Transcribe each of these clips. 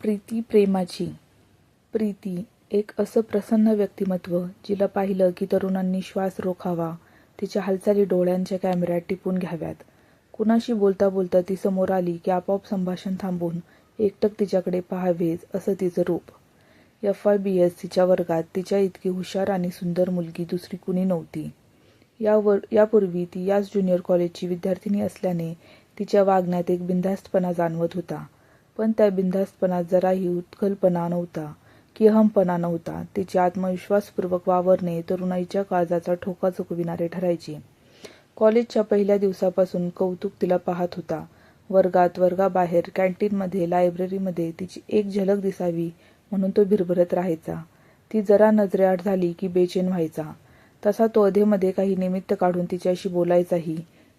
प्रीती प्रेमाची. प्रीती एक असं प्रसन्न व्यक्तिमत्व जिला पाहिलं की तरुणांनी श्वास रोखावा तिच्या हालचाली डोळ्यांच्या कॅमेऱ्यात टिपून घ्याव्यात. कुणाशी बोलता बोलता ती समोर आली की आपोआप संभाषण थांबून एकटक तिच्याकडे पाहावेच असं तिचं रूप. एफ आय बी एस तिच्या वर्गात तिच्या इतकी हुशार आणि सुंदर मुलगी दुसरी कुणी नव्हती. यावर यापूर्वी ती याच ज्युनियर कॉलेजची विद्यार्थिनी असल्याने तिच्या वागण्यात एक बिनधास्तपणा जाणवत होता. पण त्या बिनधास्तपणात जराही उत्कलपणा नव्हता की अहमपणा नव्हता. तिचे आत्मविश्वासपूर्वक वावरणे तरुणाईच्या काळजाचा ठोका चुकविणारे ठरायचे. कॉलेजच्या पहिल्या दिवसापासून कौतुक तिला पाहत होता. वर्गात वर्गाबाहेर कॅन्टीनमध्ये लायब्ररीमध्ये तिची एक झलक दिसावी म्हणून तो भिरभरत राहायचा. ती जरा नजरेआड झाली की बेचैन व्हायचा. तसा तो अधेमध्ये काही निमित्त काढून तिच्याशी बोलायचाही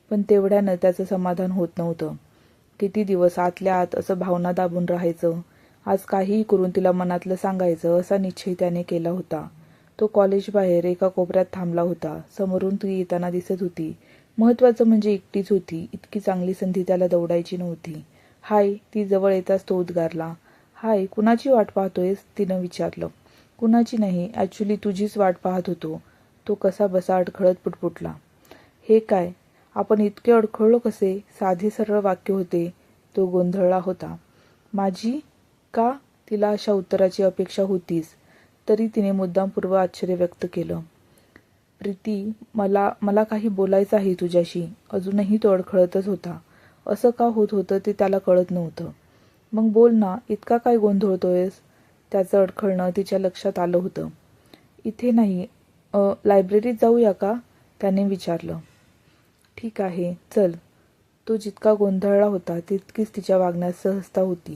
पण तेवढ्यानं त्याचं समाधान होत नव्हतं. किती दिवस आतल्या आत असं भावना दाबून राहायचं. आज काहीही करून तिला मनातलं सांगायचं असा निश्चय त्याने केला होता. तो कॉलेजबाहेर एका कोपऱ्यात थांबला होता. समोरून ती येताना दिसत होती. महत्वाचं म्हणजे एकटीच होती. इतकी चांगली संधी त्याला दौडायची नव्हती. हाय ती जवळ येताच तो उद्गारला. हाय कुणाची वाट पाहतोयस? तिनं विचारलं. कुणाची नाही ॲक्च्युली तुझीच वाट पाहत होतो. तो कसा बसा अडखळत पुटपुटला. हे काय? आपण इतके अडखळलो कसे? साधे सरळ वाक्य होते. तो गोंधळला होता. माझी का तिला अशा उत्तराची अपेक्षा होतीच तरी तिने मुद्दामपूर्व आश्चर्य व्यक्त केलं. प्रीती मला मला काही बोलायचं आहे तुझ्याशी. अजूनही तो अडखळतच होता. असं का होत होतं ते त्याला कळत नव्हतं. मग बोल ना इतका काय गोंधळतोयस? त्याचं अडखळणं तिच्या लक्षात आलं होतं. इथे नाही. लायब्ररीत जाऊया का? त्याने विचारलं. ठीक आहे चल. तो जितका गोंधळला होता तितकीच तिच्या वागण्यात सहजता होती.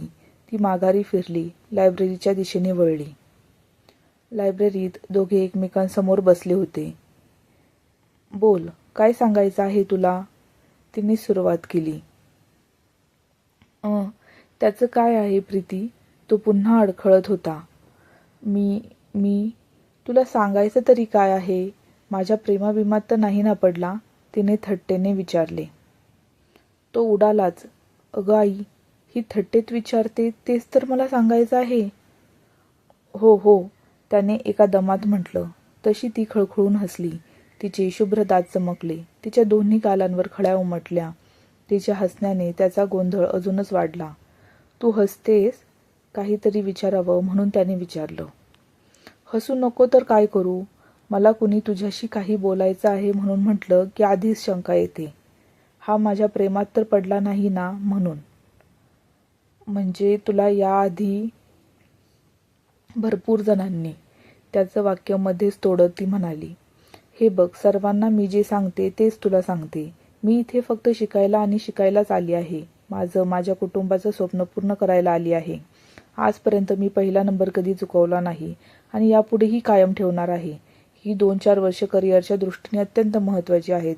ती माघारी फिरली लायब्ररीच्या दिशेने वळली. लायब्ररीत दोघे एकमेकांसमोर बसले होते. बोल काय सांगायचं आहे तुला? तिने सुरुवात केली. त्याचं काय आहे प्रीती? तो पुन्हा अडखळत होता. मी मी? तुला सांगायचं तरी काय आहे? माझ्या प्रेमाभिमात तर नाही ना पडला. तिने थट्टेने विचारले. तो उडालाच. अगं आई ही थट्टेत विचारते तेच तर मला सांगायचं आहे. हो हो त्याने एका दमात म्हटलं. तशी ती खळखळून हसली. तिचे शुभ्र दात चमकले. तिच्या दोन्ही गालांवर खळ्या उमटल्या. तिच्या हसण्याने त्याचा गोंधळ अजूनच वाढला. तू हसतेस? काहीतरी विचारावं म्हणून त्याने विचारलं. हसू नको तर काय करू? मला कुणी तुझ्याशी काही बोलायचं आहे म्हणून म्हटलं की आधीच शंका येते. हा माझ्या प्रेमात तर पडला नाही ना म्हणून. म्हणजे तुला याआधी भरपूर जणांनी त्याचं वाक्य मध्येच तोडत ती म्हणाली. हे बघ सर्वांना मी जे सांगते तेच तुला सांगते. मी इथे फक्त शिकायला आणि शिकायलाच आली आहे. माझं माझ्या कुटुंबाचं स्वप्न पूर्ण करायला आली आहे. आजपर्यंत मी पहिला नंबर कधी चुकवला नाही आणि यापुढेही कायम ठेवणार आहे. ही दोन चार वर्ष करिअरच्या दृष्टीने अत्यंत महत्त्वाची आहेत.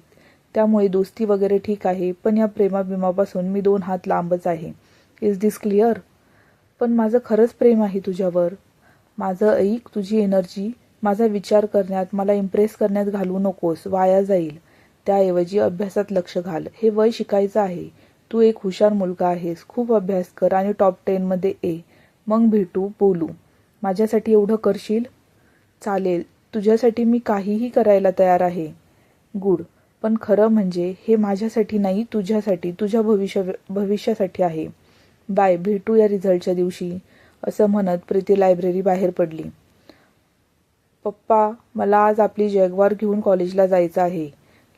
त्यामुळे दोस्ती वगैरे ठीक आहे पण या प्रेमाबिमापासून मी दोन हात लांबच आहे. इज दिस क्लिअर पण माझं खरंच प्रेम आहे तुझ्यावर. माझं ऐक तुझी एनर्जी माझा विचार करण्यात मला इम्प्रेस करण्यात घालू नकोस वाया जाईल. त्याऐवजी अभ्यासात लक्ष घाल. हे वय शिकायचं आहे. तू एक हुशार मुलगा आहेस. खूप अभ्यास कर आणि टॉप टेनमध्ये ये मग भेटू बोलू. माझ्यासाठी एवढं करशील? चालेल. तुझ्यासाठी मी काहीही करायला तयार आहे. गुड. पण खरं म्हणजे हे माझ्यासाठी नाही तुझ्यासाठी तुझ्या भविष्य भविष्यासाठी आहे. बाय. भेटू या रिझल्टच्या दिवशी असं म्हणत प्रीती लायब्ररी बाहेर पडली. पप्पा मला आज आपली जॅगवार घेऊन कॉलेजला जायचं आहे.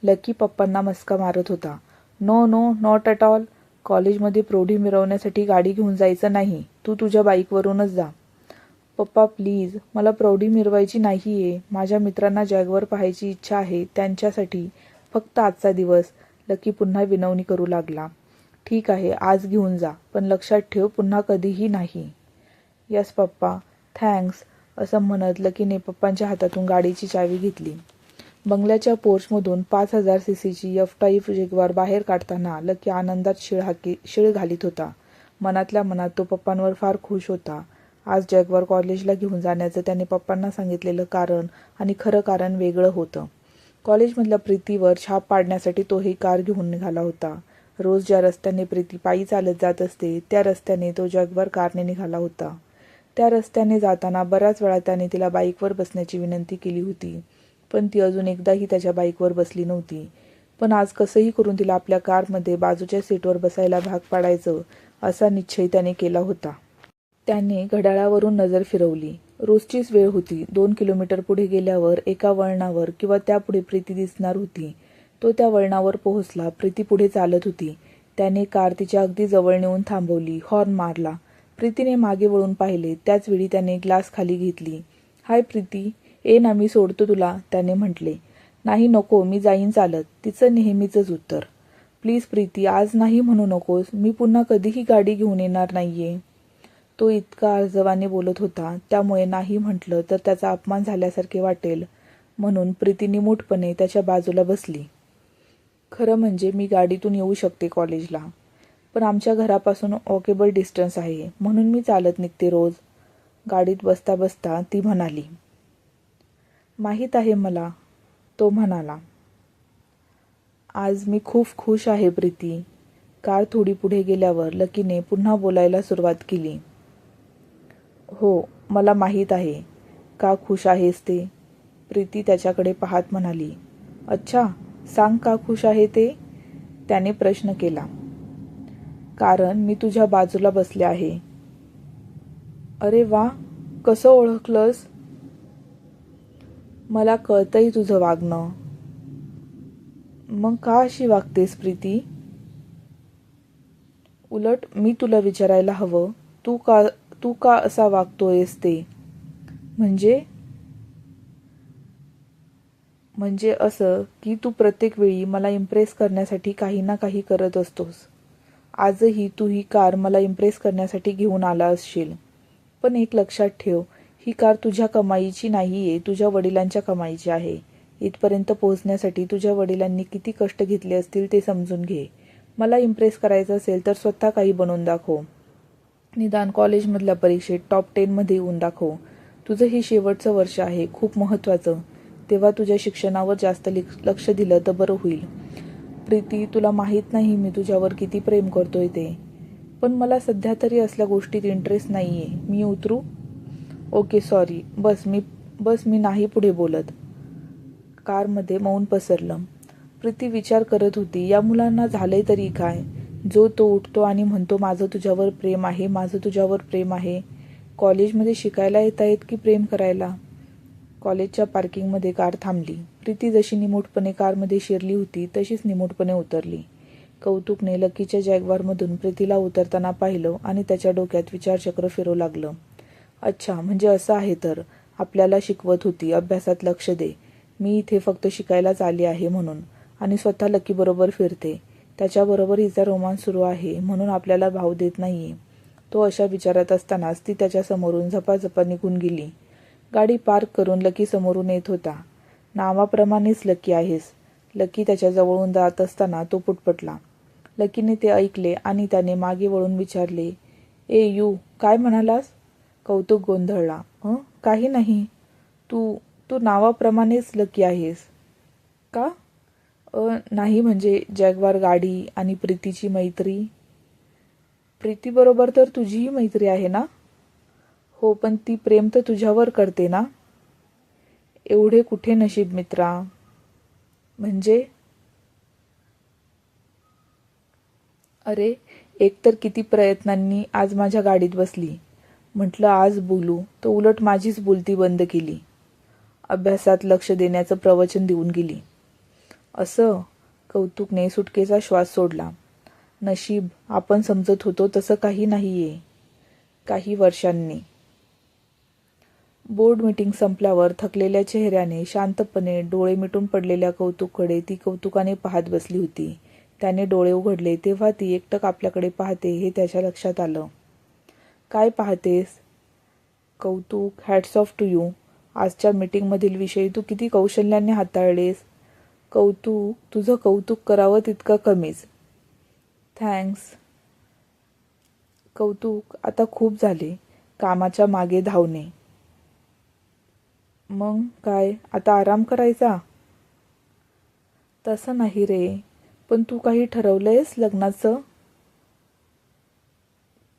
लकी पप्पांना मस्का मारत होता. No no not at all. कॉलेजमध्ये प्रौढी मिरवण्यासाठी गाडी घेऊन जायचं नाही. तू तुझ्या बाईकवरूनच जा. पप्पा प्लीज मला प्रौढी मिरवायची नाही आहे माझ्या मित्रांना जॅगवर पाहायची इच्छा आहे. त्यांच्यासाठी फक्त आजचा दिवस. लकी पुन्हा विनवणी करू लागला. ठीक आहे आज घेऊन जा. पण लक्षात ठेव पुन्हा कधीही नाही. यस पप्पा. थँक्स असं म्हणत लकीने पप्पांच्या हातातून गाडीची चावी घेतली. बंगल्याच्या पोर्चमधून पाच हजार सी सीची एफ जेगवार बाहेर काढताना लकी आनंदात शिळ हाकी शिळ घालीत होता. मनातल्या मनात तो पप्पांवर फार खुश होता. आज जॅगवार कॉलेजला घेऊन जाण्याचं त्याने पप्पांना सांगितलेलं कारण आणि खरं कारण वेगळं होतं. कॉलेजमधल्या प्रीतीवर छाप पाडण्यासाठी तोही कार घेऊन निघाला होता. रोज ज्या रस्त्याने प्रीती पायी चालत जात असते त्या रस्त्याने तो जगभर कारने निघाला होता. त्या रस्त्याने जाताना बऱ्याच वेळा त्याने तिला बाईकवर बसण्याची विनंती केली होती पण ती अजून एकदाही त्याच्या बाईकवर बसली नव्हती. पण आज कसंही करून तिला आपल्या कारमध्ये बाजूच्या सीटवर बसायला भाग पाडायचं असा निश्चय त्याने केला होता. त्याने घड्याळावरून नजर फिरवली. रोजचीच वेळ होती. दोन किलोमीटर पुढे गेल्यावर एका वळणावर किंवा त्यापुढे प्रीती दिसणार होती. तो त्या वळणावर पोहोचला. प्रीती पुढे चालत होती. त्याने कार तिच्या अगदी जवळ नेऊन थांबवली. हॉर्न मारला. प्रीतीने मागे वळून पाहिले. त्याचवेळी त्याने ग्लास खाली घेतली. हाय प्रीती. ए ना मी सोडतो तुला त्याने म्हटले. नाही नको. मी जाईन चालत. तिचं नेहमीचंच उत्तर. प्लीज प्रीती आज नाही म्हणू नकोस. मी पुन्हा कधीही गाडी घेऊन येणार नाहीये. तो इतका अर्जवाने बोलत होता. त्यामुळे नाही म्हटलं तर त्याचा अपमान झाल्यासारखे वाटेल म्हणून प्रीती निमूटपणे त्याच्या बाजूला बसली. खरं म्हणजे मी गाडीतून येऊ शकते कॉलेजला पण आमच्या घरापासून वॉकेबल डिस्टन्स आहे म्हणून मी चालत निघते रोज. गाडीत बसता बसता ती म्हणाली. माहीत आहे मला तो म्हणाला. आज मी खूप खुश आहे प्रीती. कार थोडी पुढे गेल्यावर लकीने पुन्हा बोलायला सुरुवात केली. हो मला माहीत आहे. का खुश आहेस ते? प्रीती त्याच्याकडे पाहत म्हणाली. अच्छा सांग का खुश आहे ते? त्याने प्रश्न केला. कारण मी तुझ्या बाजूला बसले आहे. अरे वा कसं ओळखलंस? मला कळतंय तुझं वागणं. मग का अशी वागतेस प्रीती? उलट मी तुला विचारायला हवं. तू का तू का असा वागतोयस ते? म्हणजे? म्हणजे असं की तू प्रत्येक वेळी मला इम्प्रेस करण्यासाठी काही ना काही करत असतोस. आजही तू ही कार मला इम्प्रेस करण्यासाठी घेऊन आला असशील. पण एक लक्षात ठेव ही कार तुझ्या कमाईची नाही आहे तुझ्या वडिलांच्या कमाईची आहे. इथपर्यंत पोहोचण्यासाठी तुझ्या वडिलांनी किती कष्ट घेतले असतील ते समजून घे. मला इम्प्रेस करायचं असेल तर स्वतः काही बनवून दाखव. निदान कॉलेजमधल्या परीक्षेत टॉप टेनमध्ये येऊन दाखव. तुझं हे शेवटचं वर्ष आहे खूप महत्त्वाचं. तेव्हा तुझ्या शिक्षणावर जास्त लक्ष दिलं तर बरं होईल. प्रीती तुला माहीत नाही मी तुझ्यावर किती प्रेम करतोय ते. पण मला सध्या तरी असल्या गोष्टीत इंटरेस्ट नाही आहे मी उतरू? ओके सॉरी बस मी बस मी नाही पुढे बोलत. कारमध्ये मौन पसरलं. प्रीती विचार करत होती या मुलांना झालंय तरी काय? जो तो उठतो आणि म्हणतो माझं तुझ्यावर प्रेम आहे माझं तुझ्यावर प्रेम आहे. कॉलेजमध्ये शिकायला येत आहेत की प्रेम करायला? कॉलेजच्या पार्किंगमध्ये कार थांबली. प्रीती जशी निमूटपणे कारमध्ये शिरली होती तशीच निमूटपणे उतरली. कौतुकने लकीच्या जॅगवारमधून प्रीतीला उतरताना पाहिलं आणि त्याच्या डोक्यात विचारचक्र फिरू लागलं. अच्छा म्हणजे असं आहे तर. आपल्याला शिकवत होती. अभ्यासात लक्ष दे. मी इथे फक्त शिकायलाच आली आहे म्हणून. आणि स्वतः लकीबरोबर फिरते. त्याच्याबरोबर हिचा रोमांस सुरू आहे म्हणून आपल्याला भाव देत नाहीये. तो अशा विचारात असतानाच ती त्याच्या समोरून झपाझपा निघून गेली. गाडी पार्क करून लकी समोरून येत होता. नावाप्रमाणेच लकी आहेस. लकी त्याच्या जवळून जात असताना तो पुटपटला. लकीने ते ऐकले आणि त्याने मागे वळून विचारले ए यू काय म्हणालास? कौतुक गोंधळला. हं? काही नाही. तू तू नावाप्रमाणेच लकी आहेस. का? नाही म्हणजे जगवार गाडी आणि प्रीतीची मैत्री. प्रीतीबरोबर तर तुझीही मैत्री आहे ना? हो पण ती प्रेम तर तुझ्यावर करते ना? एवढे कुठे नशीब मित्रा? म्हणजे? अरे एकतर किती प्रयत्नांनी आज माझ्या गाडीत बसली. म्हटलं आज बोलू. तर उलट माझीच बोलती बंद केली. अभ्यासात लक्ष देण्याचं प्रवचन देऊन गेली. असं कौतुकने सुटकेचा श्वास सोडला. नशीब आपण समजत होतो तसं काही नाहीये. काही वर्षांनी. बोर्ड मीटिंग संपल्यावर थकलेल्या चेहऱ्याने शांतपणे डोळे मिटून पडलेल्या कौतुककडे ती कौतुकाने पाहत बसली होती. त्याने डोळे उघडले तेव्हा ती एकटक आपल्याकडे पाहते हे त्याच्या लक्षात आलं. काय पाहतेस? कौतुक हॅट्स ऑफ टू यू आजच्या मीटिंगमधील विषय तू किती कौशल्याने हाताळलेस? कौतुक तुझं कौतुक करावं तितकं कमीच. थँक्स कौतुक आता खूप झाले. कामाच्या मागे धावणे. मग काय? आता आराम करायचा? तसं नाही रे. पण तू काही ठरवलंयस लग्नाचं?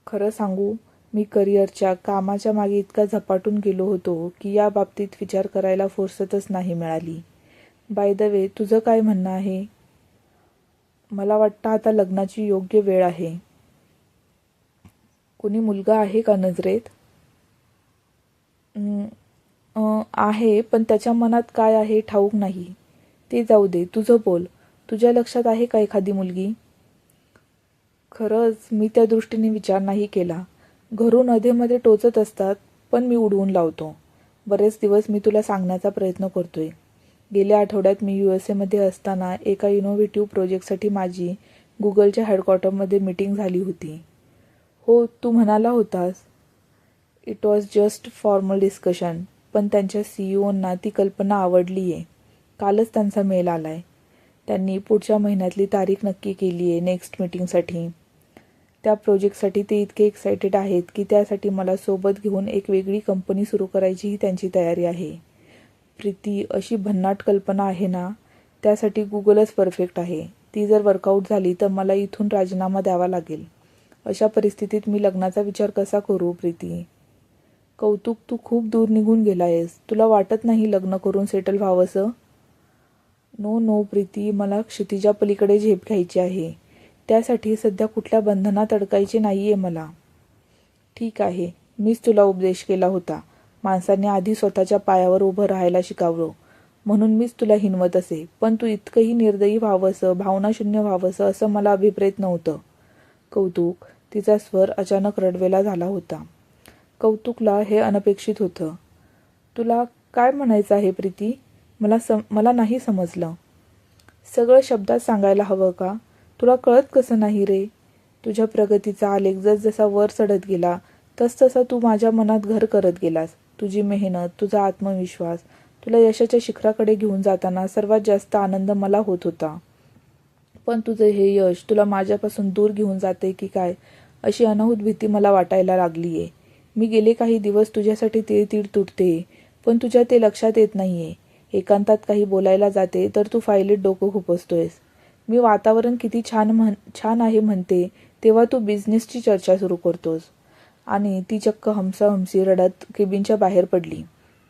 खरं सांगू मी करिअरच्या कामाच्या मागे इतका झपाटून गेलो होतो की या बाबतीत विचार करायला फुरसतच नाही मिळाली. बाय द वे तुझं काय म्हणणं आहे? मला वाटतं आता लग्नाची योग्य वेळ आहे. कोणी मुलगा आहे का नजरेत? आहे पण त्याच्या मनात काय आहे ठाऊक नाही. ते जाऊ दे तुझं बोल. तुझ्या लक्षात आहे का एखादी मुलगी? खरंच मी त्या दृष्टीने विचार नाही केला. घरून अधेमध्ये टोचत असतात पण मी उडवून लावतो. बरेच दिवस मी तुला सांगण्याचा प्रयत्न करतोय. गेल्या आठवड्यात मी यू एस एमध्ये असताना एका इनोव्हेटिव्ह प्रोजेक्टसाठी माझी गुगलच्या हेडक्वॉर्टरमध्ये मीटिंग झाली होती. हो तू म्हणाला होतास. It was just formal discussion पण त्यांच्या सीईओंना ती कल्पना आवडली आहे कालच त्यांचा मेल आला आहे त्यांनी पुढच्या महिन्यातली तारीख नक्की केली आहे नेक्स्ट मीटिंगसाठी त्या प्रोजेक्टसाठी ते इतके एक्सायटेड आहेत की त्यासाठी मला सोबत घेऊन एक वेगळी कंपनी सुरू करायचीही त्यांची तयारी आहे. प्रीती अशी भन्नाट कल्पना आहे ना त्यासाठी गुगलच परफेक्ट आहे. ती जर वर्कआउट झाली तर मला इथून राजीनामा द्यावा लागेल. अशा परिस्थितीत मी लग्नाचा विचार कसा करू प्रीती? कौतुक तू खूप दूर निघून गेला आहेस तुला वाटत नाही लग्न करून सेटल व्हावंसं नो नो प्रीती. मला क्षितिजा पलीकडे झेप घ्यायची आहे. त्यासाठी सध्या कुठल्या बंधनात अडकायचे नाही आहे मला. ठीक आहे. मीच तुला उपदेश केला होता. माणसाने आधी स्वतःच्या पायावर उभं राहायला शिकावं. म्हणून मीच तुला हिनवत असे पण तू इतकंही निर्दयी व्हावंसं भावनाशून्य व्हावंसं असं मला अभिप्रेत नव्हतं. कौतुक तिचा स्वर अचानक रडवेला झाला होता. कौतुकला हे अनपेक्षित होतं. तुला काय म्हणायचं आहे प्रीती? मला सम मला नाही समजलं. सगळं शब्दात सांगायला हवं का? तुला कळत कसं नाही रे? तुझ्या प्रगतीचा आलेख जसजसा वर चढत गेला तसतसा तू माझ्या मनात घर करत गेलास. तुझी मेहनत तुझा आत्मविश्वास तुला यशाच्या शिखराकडे घेऊन जाताना सर्वात जास्त आनंद मला होत होता. पण तुझं हे यश तुला माझ्यापासून दूर घेऊन जाते की काय अशी अनाहूत भीती मला वाटायला लागली आहे मी गेले काही दिवस तुझ्यासाठी तिळतीळ तुटते पण तुझ्या ते लक्षात येत नाहीये. एकांतात काही बोलायला जाते तर तू फायलीत डोकं खुपसतोयस. मी वातावरण किती छान म्हण छान आहे म्हणते तेव्हा तू बिझनेसची चर्चा सुरू करतोस. आणि ती चक्क हमसाहमसी रडत केबिनच्या बाहेर पडली.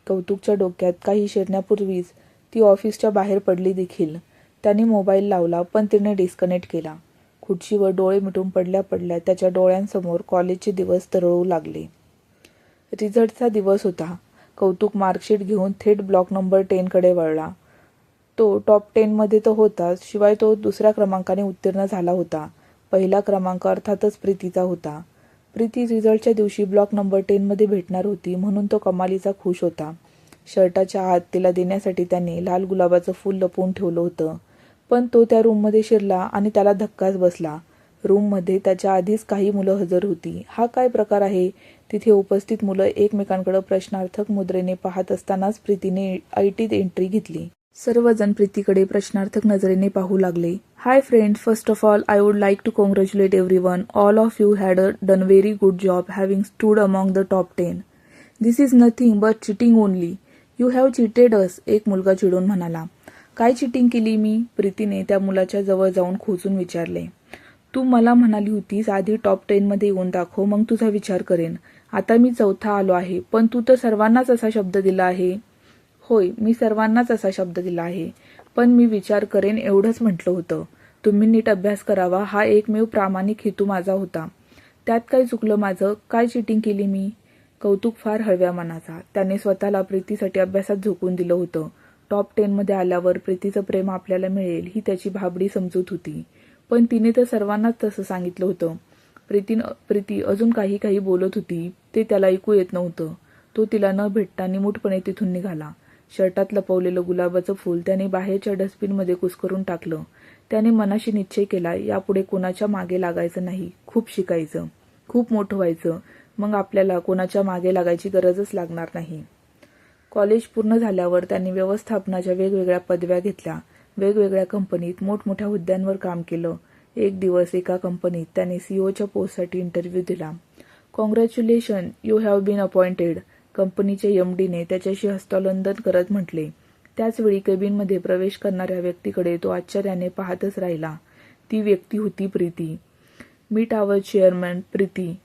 कौतुकच्या डोक्यात काही शिरण्यापूर्वीच ती ऑफिसच्या बाहेर पडली देखील. त्याने मोबाईल लावला पण तिने डिस्कनेक्ट केला. खुर्चीवर डोळे मिटून पडल्या पडल्या त्याच्या डोळ्यांसमोर कॉलेजचे दिवस तरळू लागले. रिझल्टचा दिवस होता. कौतुक मार्कशीट घेऊन थेट ब्लॉक नंबर टेनकडे वळला. तो टॉप टेनमध्ये तर होताच शिवाय तो दुसऱ्या क्रमांकाने उत्तीर्ण झाला होता. पहिला क्रमांक अर्थातच प्रीतीचा होता. प्रीती रिझल्टच्या दिवशी ब्लॉक नंबर टेनमध्ये भेटणार होती म्हणून तो कमालीचा खुश होता. शर्टाच्या आत तिला देण्यासाठी त्याने लाल गुलाबाचं फूल लपवून ठेवलं होतं. पण तो त्या रूममध्ये शिरला आणि त्याला धक्काच बसला. रूममध्ये त्याच्या आधीच काही मुलं हजर होती. हा काय प्रकार आहे? तिथे उपस्थित मुलं एकमेकांकडे प्रश्नार्थक मुद्रेने पाहत असतानाच प्रीतीने आयटीत एंट्री घेतली. सर्वजण प्रीतीकडे प्रश्नार्थक नजरेने पाहू लागले. Hi friend first of all I would like to congratulate every one all of you had a done very good job having stood among the top ten this is nothing but cheating only you have cheated us एक मुलगा चिडून म्हणाला. काय cheating केली मी? प्रीतीने त्या मुलाच्या जवळ जाऊन खोचून विचारले. तू मला म्हणाली होतीस आधी टॉप टेनमध्ये येऊन दाखव मग तुझा विचार करेन. आता मी चौथा आलो आहे पण तू तर सर्वांनाच असा शब्द दिला आहे. होय मी सर्वांनाच असा शब्द दिला आहे. पण मी विचार करेन एवढंच म्हटलं होतं. तुम्ही नीट अभ्यास करावा हा एकमेव प्रामाणिक हेतू माझा होता. त्यात काय चुकलं माझं? काय चिटिंग केली मी? कौतुक फार हळव्या मनाचा. त्याने स्वतःला प्रीतीसाठी अभ्यासात झोकून दिलं होतं. टॉप टेनमध्ये आल्यावर प्रीतीचं प्रेम आपल्याला मिळेल ही त्याची भाबडी समजूत होती. पण तिने तर सर्वांनाच तसं सांगितलं होतं. प्रीतीन प्रीती अजून काही काही बोलत होती ते त्याला ऐकू येत नव्हतं. तो तिला न भेटता निमूटपणे तिथून निघाला. शर्टात लपवलेलं गुलाबाचं फूल त्याने बाहेरच्या डस्टबिनमध्ये कुस्करून टाकलं. त्याने मनाशी निश्चय केला यापुढे कोणाच्या मागे लागायचं नाही. खूप शिकायचं. खूप मोठं व्हायचं. मग आपल्याला कोणाच्या मागे लागायची गरजच लागणार नाही. कॉलेज पूर्ण झाल्यावर त्यांनी व्यवस्थापनाच्या वेगवेगळ्या पदव्या घेतल्या. वेगवेगळ्या कंपनीत मोठमोठ्या हुद्द्यांवर काम केलं. एक दिवस एका कंपनीत त्याने सीओच्या पोस्टसाठी इंटरव्ह्यू दिला. Congratulation you have been appointed कंपनीच्या एमडीने त्याच्याशी हस्तालंदन करत म्हटले. त्याचवेळी केबिनमध्ये प्रवेश करणाऱ्या व्यक्तीकडे तो आश्चर्याने पाहतच राहिला. ती व्यक्ती होती प्रीती. मी टावर चेअरमॅन प्रीती.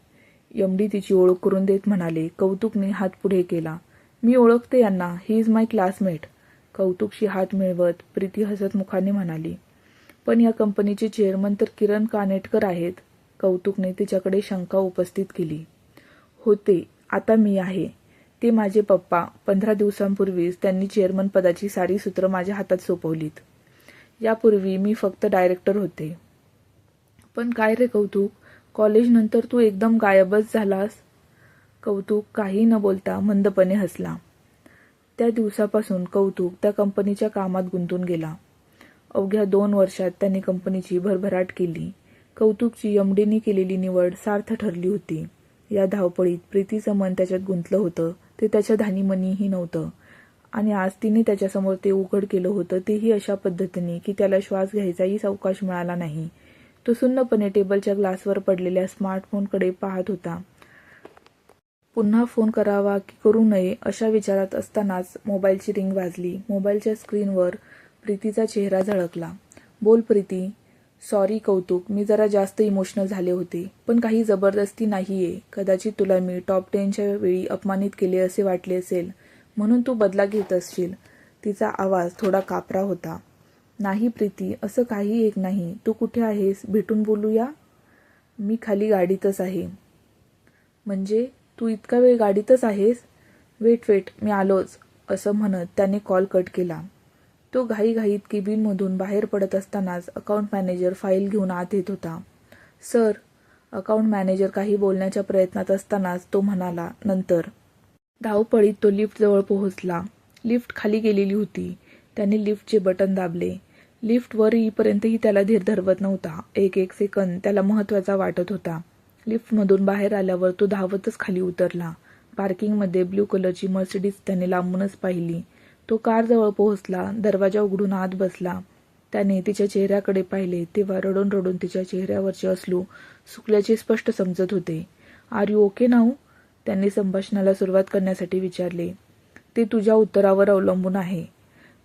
एमडी तिची ओळख करून देत म्हणाले कौतुकने हात पुढे केला. मी ओळखते यांना. ही इज माय क्लासमेट कौतुकशी हात मिळवत प्रीती हसत मुखाने म्हणाली. पण या कंपनीचे चेअरमन तर किरण कानेटकर आहेत. कौतुकने तिच्याकडे शंका उपस्थित केली. होते. आता मी आहे. ते माझे पप्पा. पंधरा दिवसांपूर्वीच त्यांनी चेअरमन पदाची सारी सूत्र माझ्या हातात सोपवलीत. यापूर्वी मी फक्त डायरेक्टर होते. पण काय रे कौतुक? कॉलेजनंतर तू एकदम गायबच झालास. कौतुक काही न बोलता मंदपणे हसला. त्या दिवसापासून कौतुक त्या कंपनीच्या कामात गुंतून गेला. अवघ्या दोन वर्षात त्यांनी कंपनीची भरभराट केली. कौतुकची यमडीने केलेली निवड सार्थ ठरली होती. या धावपळीत प्रीतीचं मन त्याच्यात गुंतलं होतं. ते त्याच्या धानीमनीही नव्हतं. आणि आज तिने त्याच्यासमोर ते उघड केलं होतं तेही अशा पद्धतीने की त्याला श्वास घ्यायचाही अवकाश मिळाला नाही. तो सुन्नपणे टेबलच्या ग्लासवर पडलेल्या स्मार्टफोनकडे पाहत होता. पुन्हा फोन करावा की करू नये अशा विचारात असतानाच मोबाईलची रिंग वाजली. मोबाईलच्या स्क्रीनवर प्रीतीचा चेहरा झळकला. बोल प्रीती सॉरी कौतुक. मी जरा जास्त इमोशनल झाले होते. पण काही जबरदस्ती नाहीये. कदाचित तुला मी टॉप टेनच्या वेळी अपमानित केले असे वाटले असेल. म्हणून तू बदला घेत असशील. तिचा आवाज थोडा कापरा होता. नाही प्रीती. असं काही एक नाही. तू कुठे आहेस? भेटून बोलूया? मी खाली गाडीतच आहे. म्हणजे तू इतका वेळ गाडीतच आहेस? वेट वेट मी आलोच. असं म्हणत त्याने कॉल कट केला. तो घाईघाईत केबिनमधून बाहेर पडत असतानाच अकाउंट मॅनेजर फाईल घेऊन आत येत होता. सर अकाउंट मॅनेजर काही बोलण्याच्या प्रयत्नात असतानाच तो म्हणाला नंतर. धावपळीत तो लिफ्टजवळ पोहोचला. लिफ्ट खाली गेलेली होती. त्याने लिफ्टचे बटन दाबले. लिफ्ट वर येईपर्यंतही त्याला धीर धरवत नव्हता. एक एक सेकंद त्याला महत्त्वाचा वाटत होता. लिफ्टमधून बाहेर आल्यावर तो धावतच खाली उतरला. पार्किंगमध्ये ब्ल्यू कलरची मर्सिडीज त्याने लांबूनच पाहिली. तो कारजवळ पोहोचला दरवाजा उघडून आत बसला. त्याने तिच्या चेहऱ्याकडे पाहिले तेव्हा रडून रडून तिच्या चेहऱ्यावरचे असलू सुकल्याचे स्पष्ट समजत होते. Are you okay now? त्यांनी संभाषणाला सुरुवात करण्यासाठी विचारले. ते तुझ्या उत्तरावर अवलंबून आहे.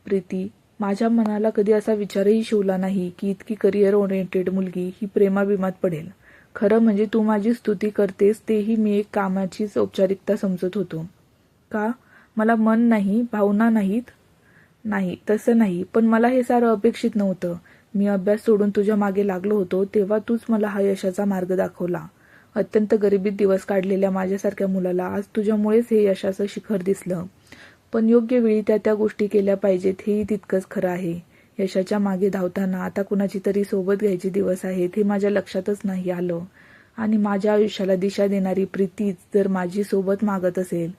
प्रीती माझ्या मनाला कधी असा विचारही शिवला नाही की इतकी करिअर ओरिएंटेड मुलगी ही प्रेमाभिमात पडेल. खरं म्हणजे तू माझी स्तुती करतेस तेही मी एक कामाचीच औपचारिकता समजत होतो. का? मला मन नाही भावना नाहीत. नाही तसं नाही पण मला हे सारं अपेक्षित नव्हतं. मी अभ्यास सोडून तुझ्या मागे लागलो होतो तेव्हा तूच मला हा यशाचा मार्ग दाखवला. अत्यंत गरिबीत दिवस काढलेल्या माझ्यासारख्या मुलाला आज तुझ्यामुळेच हे यशाचं शिखर दिसलं. पण योग्य वेळी त्या त्या गोष्टी केल्या पाहिजेत हेही तितकंच खरं आहे. यशाच्या मागे धावताना आता कुणाची तरी सोबत घ्यायचे दिवस आहेत हे माझ्या लक्षातच नाही आलं. आणि माझ्या आयुष्याला दिशा देणारी प्रीतीच जर माझी सोबत मागत असेल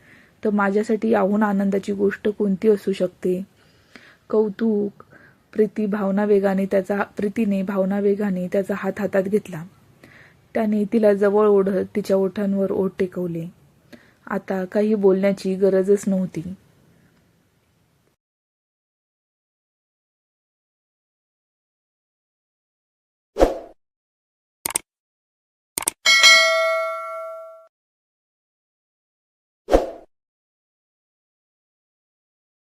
तर माझ्यासाठी याहून आनंदाची गोष्ट कोणती असू शकते? कौतुक प्रीती भावना वेगाने त्याचा प्रीतीने भावना वेगाने त्याचा हात हातात घेतला. त्याने तिला जवळ ओढत तिच्या ओठांवर ओठ टेकवले. आता काही बोलण्याची गरजच नव्हती.